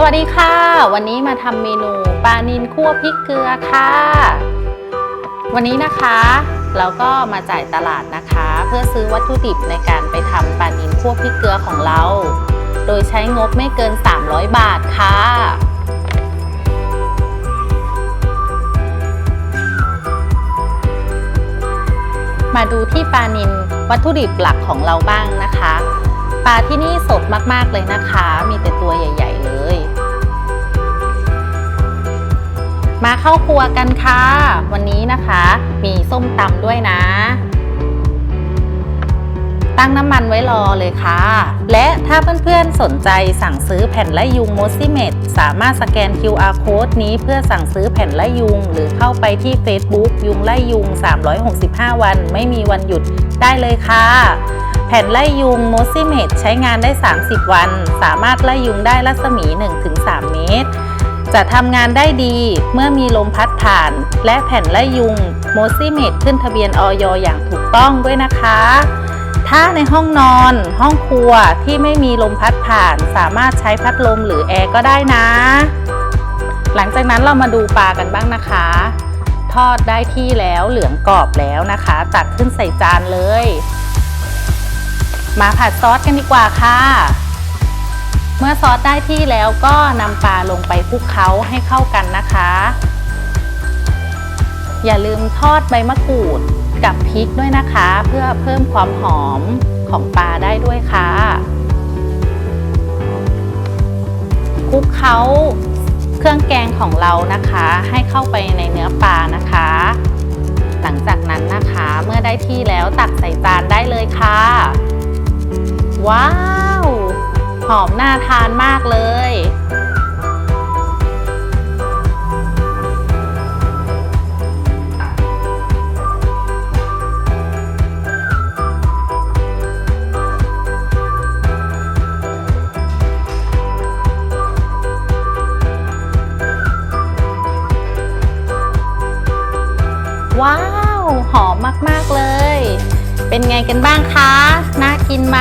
สวัสดีค่ะ วันนี้มาทำเมนูปลานิลคั่วพริกเกลือค่ะ วันนี้นะคะ เราก็มาจ่ายตลาดนะคะ เพื่อซื้อวัตถุดิบในการไปทำปลานิลคั่วพริกเกลือของเรา โดยใช้งบไม่เกิน 300 บาทค่ะ มาดูที่ปลานิลวัตถุดิบหลักของเราบ้างนะคะ ปลาที่นี่สดมากๆเลยนะคะ มีแต่ตัวใหญ่ ๆ เลย มาเข้าครัวกันค่ะ วันนี้นะคะ มีส้มตำด้วยนะ ตั้งน้ำมันไว้รอเลยค่ะ และถ้าเพื่อนๆสนใจสั่งซื้อแผ่นไล่ยุงโมซิเมตสามารถสแกน QR code นี้เพื่อสั่งซื้อแผ่นไล่ยุง หรือเข้าไปที่ Facebook ยุงไล่ยุง 365 วัน ไม่มีวันหยุดได้เลยค่ะแผ่นไล่ยุงโมซิเมตใช้งานได้ 30 วัน สามารถไล่ยุงได้รัศมี 1-3 เมตร จะทำงานได้ดีเมื่อมีลมพัดผ่าน และแผ่นไล่ยุงโมซิเมตขึ้นทะเบียนออยอย่างถูกต้องด้วยนะคะ ถ้าในห้องนอน ห้องครัวที่ไม่มีลมพัดผ่าน สามารถใช้พัดลมหรือแอร์ก็ได้นะ หลังจากนั้นเรามาดูปลากันบ้างนะคะ ทอดได้ที่แล้วเหลืองกรอบแล้วนะคะ ตักขึ้นใส่จานเลย มาผัดซอสกันดีกว่าค่ะ เมื่อซอสได้ที่แล้วก็นำปลาลงไปคลุกเคล้าให้เข้ากันนะคะ อย่าลืมทอดใบมะกรูดกับพริกด้วยนะคะ เพื่อเพิ่มความหอมของปลาได้ด้วยค่ะคลุกเคล้าเครื่องแกงของเรานะคะ ให้เข้าไปในเนื้อปลานะคะ หลังจากนั้นนะคะเมื่อได้ที่แล้วตักใส่จานได้เลยค่ะ ว้าว หอมน่าทานมากเลย ว้าว หอมมาก ๆ เลย เป็นไงกันบ้างคะ น่ากินไหม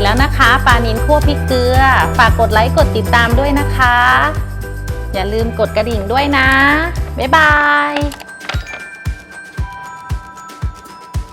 ร็จแล้วนะคะปลานินคั่วพริกเกลือ ฝากกดไลค์กดติดตามด้วยนะคะ อย่าลืมกดกระดิ่งด้วยนะ บ๊ายบาย